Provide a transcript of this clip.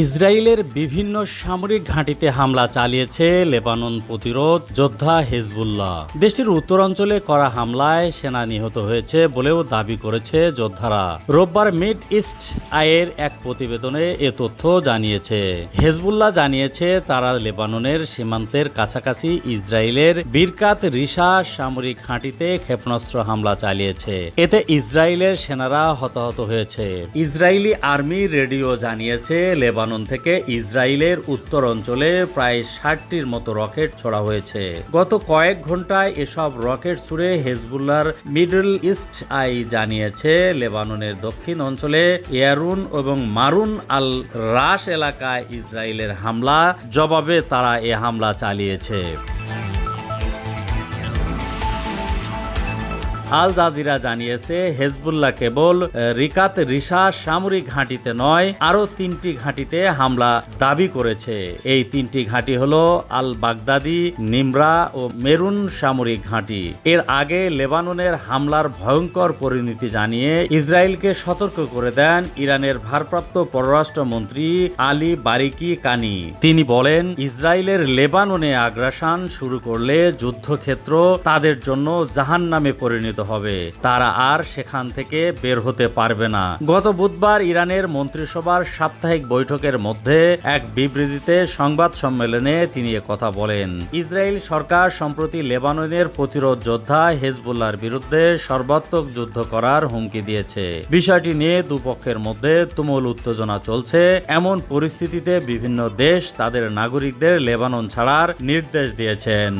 ইসরায়েলের বিভিন্ন সামরিক ঘাঁটিতে হামলা চালিয়েছে লেবানন প্রতিরোধ যোদ্ধা হেজবুল্লাহ। দেশটির উত্তরাঞ্চলে করা হামলায় সেনা নিহত হয়েছে বলেও দাবি করেছে যোদ্ধারা। রোববার মিড ইস্ট আয়ের এক প্রতিবেদনে এ তথ্য জানিয়েছে। হেজবুল্লাহ জানিয়েছে, তারা লেবাননের সীমান্তের কাছাকাছি ইসরায়েলের বীরকাত রিসা সামরিক ঘাঁটিতে ক্ষেপণাস্ত্র হামলা চালিয়েছে। এতে ইসরায়েলের সেনারা হতাহত হয়েছে। ইসরায়েলি আর্মি রেডিও জানিয়েছে, লেবানন থেকে ইসরায়েলের উত্তর অঞ্চলে প্রায় ষাটটির মতো রকেট ছোড়া হয়েছে। গত কয়েক ঘন্টায় এসব রকেট ছুড়ে হেজবুল্লার মিডল ইস্ট আই জানিয়েছে, লেবাননের দক্ষিণ অঞ্চলে এয়ারুন এবং মারুন আল রাশ এলাকায় ইসরায়েলের হামলা, জবাবে তারা এ হামলা চালিয়েছে। আল জাজিরা জানিয়েছে, হেজবুল্লাহ কেবল রিকাত রিসা সামরিক ঘাঁটিতে নয়, আরও তিনটি ঘাঁটিতে হামলা দাবি করেছে। এই তিনটি ঘাঁটি হলো আল বাগদাদি, নিমরা ও মেরুন সামরিক ঘাঁটি। এর আগে লেবাননের হামলার ভয়ঙ্কর পরিণতি জানিয়ে ইসরায়েলকে সতর্ক করে দেন ইরানের ভারপ্রাপ্ত পররাষ্ট্রমন্ত্রী আলী বারিকি কানি। তিনি বলেন, ইসরায়েলের লেবাননে আগ্রাসন শুরু করলে যুদ্ধক্ষেত্র তাদের জন্য জাহান নামে পরিণত হবে। তারা আর সেখান থেকে বের হতে পারবে না। গত বুধবার ইরানের মন্ত্রিসভার সাপ্তাহিক বৈঠকের মধ্যে এক বিবৃতিতে সংবাদ সম্মেলনে তিনি কথা বলেন। ইসরায়েল সরকার সম্প্রতি লেবাননের প্রতিরোধ যোদ্ধা হেজবুল্লার বিরুদ্ধে সর্বাত্মক যুদ্ধ করার হুমকি দিয়েছে। বিষয়টি নিয়ে দুপক্ষের মধ্যে তুমুল উত্তেজনা চলছে। এমন পরিস্থিতিতে বিভিন্ন দেশ তাদের নাগরিকদের লেবানন ছাড়ার নির্দেশ দিয়েছেন।